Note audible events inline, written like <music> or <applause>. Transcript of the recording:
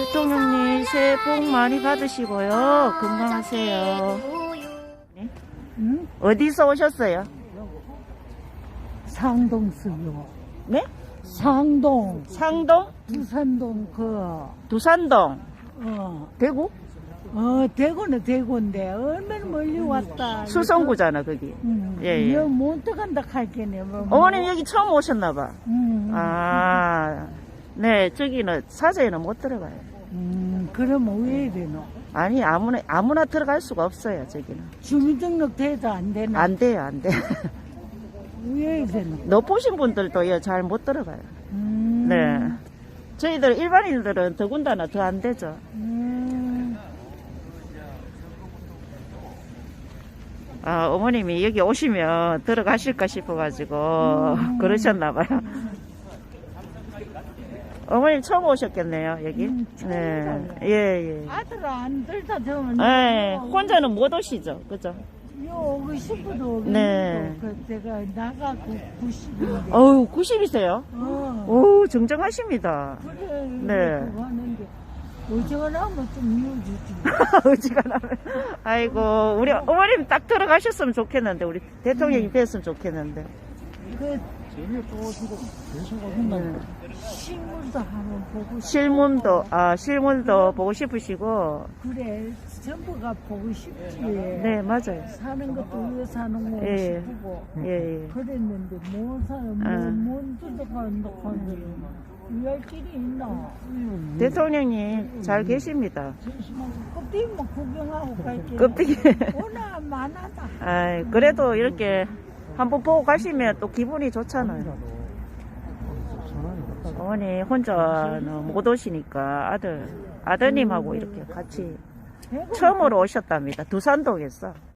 대통령님 새해 복 많이 받으시고요. 건강하세요. 네? 응? 어디서 오셨어요? 상동 쓰요. 네? 상동, 상동? 두산동 그, 두산동? 어, 대구? 어, 대구는 대구인데, 얼마나 멀리 왔다. 수성구잖아, 거기. 응. 예, 예. 이거 못 들어간다 할게네. 뭐, 어머님 여기 처음 오셨나봐. 음, 아, 네, 저기는 사저에는 못 들어가요. 음, 왜 이래, 너? 아니, 아무나, 아무나 들어갈 수가 없어요, 저기는. 주민등록 돼도 안 되나? 안 돼요, 안 돼. 왜 이래, 너? 높으신 분들도 잘못 들어가요. 음, 네. 저희들 일반인들은 더군다나 더 안 되죠. 음, 아, 어머님이 여기 오시면 들어가실까 싶어가지고 그러셨나봐요. 어머님 처음 오셨겠네요, 여기. 음, 네. 처음이잖아요. 예, 예. 아들 안 들다 되면. 예, 혼자는 못 오시죠, 그죠? 요 오고 싶어도 네. 그 내가 나가고 90인데. 어우, 90이세요? 어. 오, 정정하십니다. 그래. 네. 그거 하는데 어지간하면 좀 미워주지. 어지가 <laughs> 나면. 아이고, 우리 어머님 딱 들어가셨으면 좋겠는데, 우리 대통령이 뵀으면 좋겠는데. 그 재미가 계속 네. 한번 보고 싶고. 실문도, 아, 실문도 보고 싶으시고. 그래. 전부가 보고 싶지. 네, 맞아요. 사는 것도 왜 사는 거 예. 싶고. 예, 예. 그랬는데 못 사는 아. 뭔 들어간다 하는데 이할 길이 있나? 대통령님 잘 계십니다. 껍데기만 구경하고 갈게. 껍데기. 워낙 많아다. 아, 그래도 이렇게 한번 보고 가시면 또 기분이 좋잖아요. 어머니 혼자는 못 오시니까 아들, 아드님하고 이렇게 같이 처음으로 오셨답니다. 두산동에서.